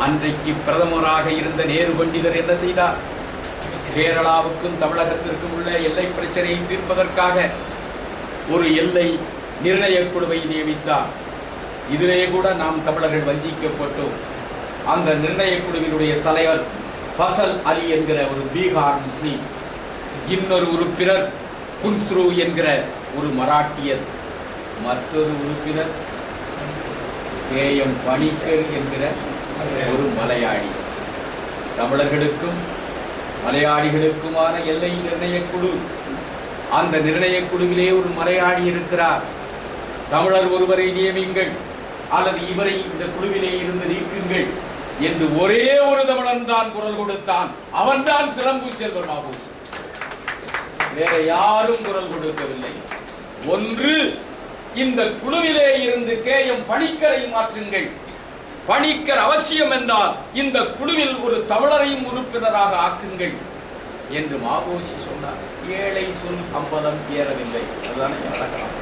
அன்றைக்கு பிரதமராக இருந்த நேரு பண்டிதர் என்ன செய்தார்? கேரளாவுக்கும் தமிழகத்திற்கும் உள்ள எல்லை பிரச்சனையை தீர்ப்பதற்காக ஒரு எல்லை நிர்ணயக் குழுவை நியமித்தார். இதிலே கூட நாம் தமிழர்கள் வஞ்சிக்கப்பட்டோம். அந்த நிர்ணயக் குழுவினுடைய தலைவர் ஃபசல் அலி என்கிற ஒரு பீகார் முஸ்லீம் இன்னொரு உறுப்பினர் குன்ஸ்ரு என்கிற ஒரு மராட்டியர் மற்றொரு உறுப்பினர் கே எம் பணிக்கர் என்கிற ஒரு மலையாளி. தமிழர்களுக்கும் மலையாளிகளுக்குமான எல்லை நிர்ணயக் குழு. அந்த நிர்ணயக் குழுவிலே ஒரு மலையாளி இருக்கிறார். தமிழர் ஒருவரை நியமிங்கள் அல்லது இவரை இந்த குழுவிலே இருந்து நீக்குங்கள் என்று ஒரே ஒரு தமிழன் தான் குரல் கொடுத்தான். அவன்தான் சிறம்பு செல்வன் பாபு வேற யாரும் குரல் கொடுக்கவில்லை. ஒன்று இந்த குழுவிலே இருந்து கே எம் பணிக்கரை மாற்றுங்கள். பணிக்கர் அவசியம் என்றால் இந்த குழுவில் ஒரு தமிழரையும் உறுப்பினராக ஆக்குங்கள் என்று மாபோசி சொன்னார். ஏழை சொல் அம்பலம் ஏறவில்லை. நடக்கலாம்.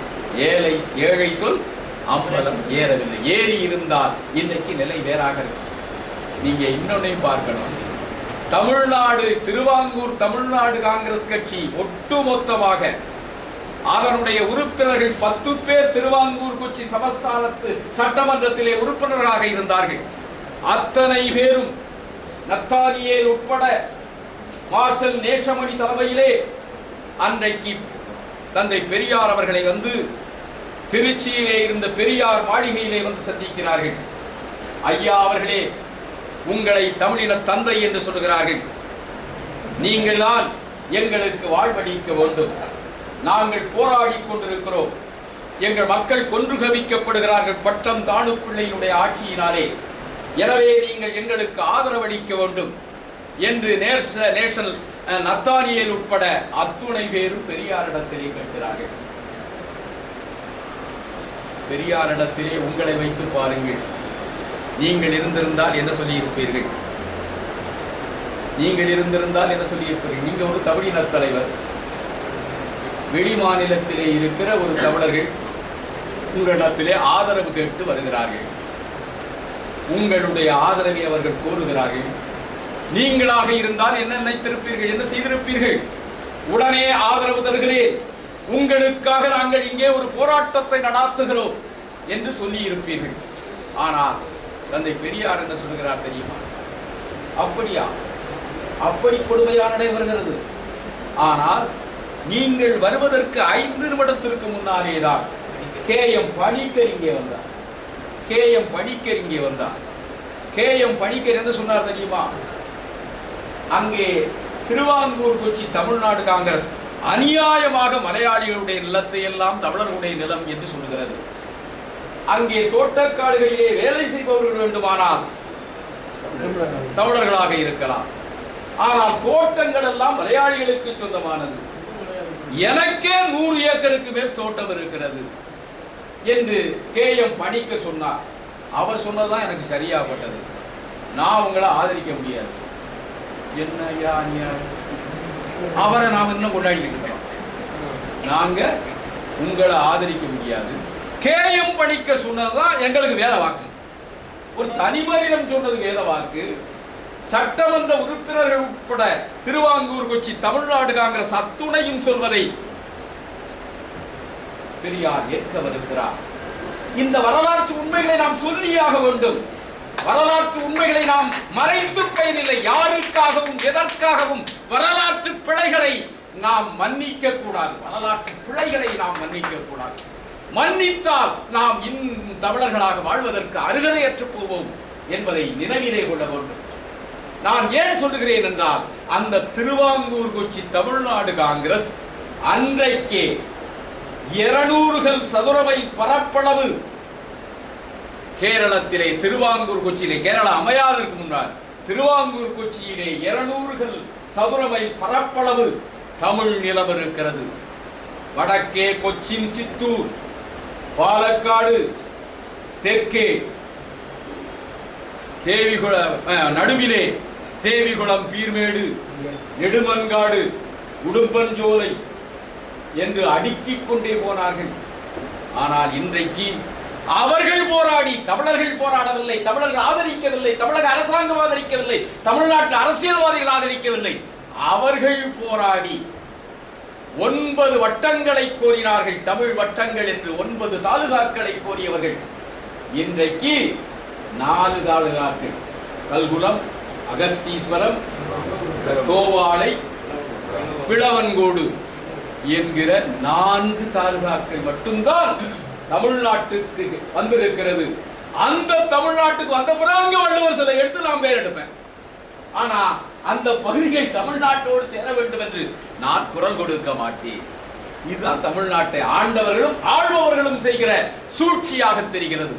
ஏழை ஏழை சொல் அம்பலம் ஏறவில்லை. ஏறி இருந்தால் இன்னைக்கு நிலை வேறாக இருக்கு. நீங்க இன்னொன்னையும் பார்க்கணும். தமிழ்நாடு திருவாங்கூர் தமிழ்நாடு காங்கிரஸ் கட்சி ஒட்டுமொத்தமாக அதனுடைய உறுப்பினர்கள் பத்து பேர் திருவாங்கூர் கொச்சி சமஸ்தானத்து சட்டமன்றத்திலே உறுப்பினர்களாக இருந்தார்கள். அத்தனை பேரும் நத்தானியேல் உட்பட மார்ஷல் நேசமணி தலைமையிலே அன்றைக்கு தந்தை பெரியார் அவர்களை வந்து திருச்சியிலே இருந்த பெரியார் மாளிகையிலே வந்து சந்திக்கிறார்கள். ஐயா அவர்களே உங்களை தமிழின தந்தை என்று சொல்லுகிறார்கள். நீங்கள் தான் எங்களுக்கு வாழ்வளிக்க வேண்டும். நாங்கள் போராடி கொண்டிருக்கிறோம். எங்கள் மக்கள் கொன்று கவிக்கப்படுகிறார்கள் பட்டம் தானு பிள்ளையினுடைய ஆட்சியினாலே. எனவே நீங்கள் எங்களுக்கு ஆதரவளிக்க வேண்டும். என்று நேர்ச நேஷனல் அஹ், உட்பட அத்துணை பேரும் பெரியாரிடத்திலே கேட்கிறார்கள். பெரியாரிடத்திலே உங்களை வைத்து பாருங்கள். நீங்கள் இருந்திருந்தால் என்ன சொல்லியிருப்பீர்கள்? நீங்கள் இருந்திருந்தால் என்ன சொல்லியிருப்பீர்கள்? நீங்கள் ஒரு தமிழின தலைவர். வெளி மாநிலத்திலே இருக்கிற ஒரு தமிழர்கள் உங்களிடத்திலே ஆதரவு கேட்டு வருகிறார்கள். உங்களுடைய ஆதரவை அவர்கள் கோருகிறார்கள். நீங்களாக இருந்தால் என்ன நினைத்திருப்பீர்கள்? என்ன செய்திருப்பீர்கள்? உடனே ஆதரவு தருகிறேன். உங்களுக்காக நாங்கள் இங்கே ஒரு போராட்டத்தை நடாத்துகிறோம் என்று சொல்லி இருப்பீர்கள் ஆனால் தந்தை பெரியார் என்ன சொல்கிறார் தெரியுமா? அப்படியா? அப்படி கொடுமையான வருகிறது ஆனால் நீங்கள் வருவதற்கு ஐந்து நிமிடத்திற்கு முன்னாலே தான் கே எம் பணிக்கர் இங்கே வந்தார். கே எம் பணிக்கர் இங்கே வந்தார். கே எம் பணிக்கர் என்ன சொன்னார் தெரியுமா? அங்கே திருவாங்கூர் கொச்சி தமிழ்நாடு காங்கிரஸ் அநியாயமாக மலையாளிகளுடைய நிலத்தை எல்லாம் தமிழர்களுடைய நிலம் என்று சொல்லுகிறது அங்கே தோட்டக்காடுகளிலே வேலை செய்பவர்கள் வேண்டுமானால் தமிழர்களாக இருக்கலாம். ஆனால் தோட்டங்கள் எல்லாம் மலையாளிகளுக்கு சொந்தமானது. எனக்கே நூறு ஏக்கருக்கு மேல் தோட்டம் இருக்கிறது என்று கே எம் பணிக்க சொன்னார். அவர் சொன்னதுதான் எனக்கு சரியாகப்பட்டது. நான் உங்களை ஆதரிக்க முடியாது. என்ன அவரை நாம் இன்னும் கொண்டாடிட்டு இருக்கிறோம். நாங்க உங்களை ஆதரிக்க முடியாது. கேயம் படிக்க சொன்னதுதான் எங்களுக்கு வேத வாக்கு. ஒரு தனி மனிதன் சொன்னது வேத வாக்கு. சட்டமன்ற உறுப்பினர்கள் உட்பட திருவாங்கூர் கொச்சி தமிழ்நாடு காங்கிரஸ் அத்துணையும் சொல்வதை பெரியார் ஏற்கவிருக்கிறார் இந்த வரலாற்று உண்மைகளை நாம் சொல்லியாக வேண்டும். வரலாற்று உண்மைகளை நாம் மறைத்து பயனில்லை யாருக்காகவும் எதற்காகவும் வரலாற்று பிழைகளை நாம் மன்னிக்க கூடாது வரலாற்று பிழைகளை நாம் மன்னிக்க கூடாது மன்னித்தால் நாம் இன் தமிழர்களாக வாழ்வதற்கு அருகதையற்று போவோம் என்பதை நினைவிலே கொள்ள வேண்டும். நான் ஏன் சொல்லுகிறேன் என்றால் அந்த திருவாங்கூர் கொச்சி தமிழ்நாடு காங்கிரஸ் அன்றைக்கே இருநூறுகள் சதுரமை பரப்பளவு கேரளத்திலே திருவாங்கூர் கொச்சியிலே கேரளா அமையாதற்கு முன்னால் திருவாங்கூர் கொச்சியிலே இருநூறுகள் சதுரமை பரப்பளவு தமிழ் நிலம் இருக்கிறது. வடக்கே கொச்சின் சித்தூர் பாலக்காடு தெற்கே தேவிகுல நடுவிலே தேவிகுளம் பீர்மேடு நெடுமன்காடு உடும்பஞ்சோலை என்று அடுக்கிக் கொண்டே போனார்கள். ஆனால் இன்றைக்கு அவர்கள் போராடி தமிழர்கள் போராடவில்லை தமிழர்கள் ஆதரிக்கவில்லை தமிழக அரசாங்கம் ஆதரிக்கவில்லை தமிழ்நாட்டு அரசியல்வாதிகள் ஆதரிக்கவில்லை. அவர்கள் போராடி ஒன்பது வட்டங்களை கோரினார்கள் தமிழ் வட்டங்கள் என்று ஒன்பது தாலுகாக்களை கோரியவர்கள். இன்றைக்கு நாலு தாலுகாக்கள் கல்குளம் அகஸ்தீஸ்வரம் தோவாளை பிளவன்கோடு என்கிற நான்கு தாலுகாக்கள் மட்டும்தான் தமிழ்நாட்டுக்கு வந்திருக்கிறது. அந்த தமிழ்நாட்டுக்கு வந்த பிறகு வள்ளுவர் சிலை எடுத்து நான் பெயர் எடுப்பேன். ஆனா அந்த பகுதியை தமிழ்நாட்டோடு சேர வேண்டும் என்று நான் குரல் கொடுக்க மாட்டேன். இதுதான் தமிழ்நாட்டை ஆண்டவர்களும் ஆள்பவர்களும் செய்கிற சூழ்ச்சியாக தெரிகிறது.